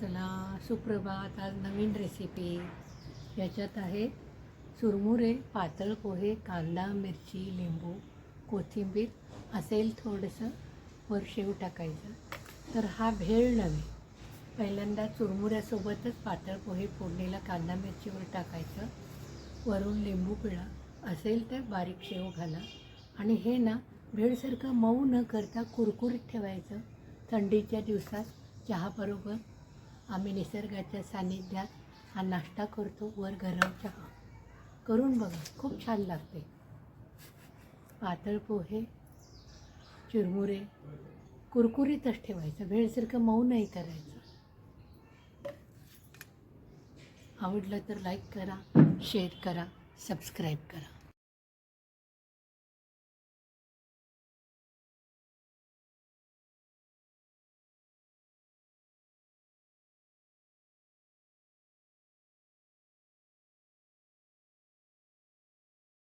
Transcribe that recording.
चला सुप्रभात. आज नवीन रेसिपी याच्यात आहे चुरमुरे पातळ पोहे कांदा मिरची लिंबू कोथिंबीर. असेल थोडंसं वर शेव टाकायचं. तर हा भेळ नव्हे. पहिल्यांदा चुरमुऱ्यासोबतच पातळ पोहे फोडणीला कांदा मिरचीवर टाकायचं. वरून लिंबू पिळा. असेल तर बारीक शेव घाला. आणि हे ना भेळसारखं मऊ न करता कुरकुरीत ठेवायचं. थंडीच्या दिवसात चहाबरोबर आम्ही निसर्गाच्या सान्निध्यात हा नाश्ता करतो वर गरम चहा. करून बघा खूप छान लागते. पातळ पोहे चिरमुरे कुरकुरीतच ठेवायचं. वेळसारखं मऊ नाही करायचं. आवडलं तर लाईक करा शेअर करा सबस्क्राईब करा.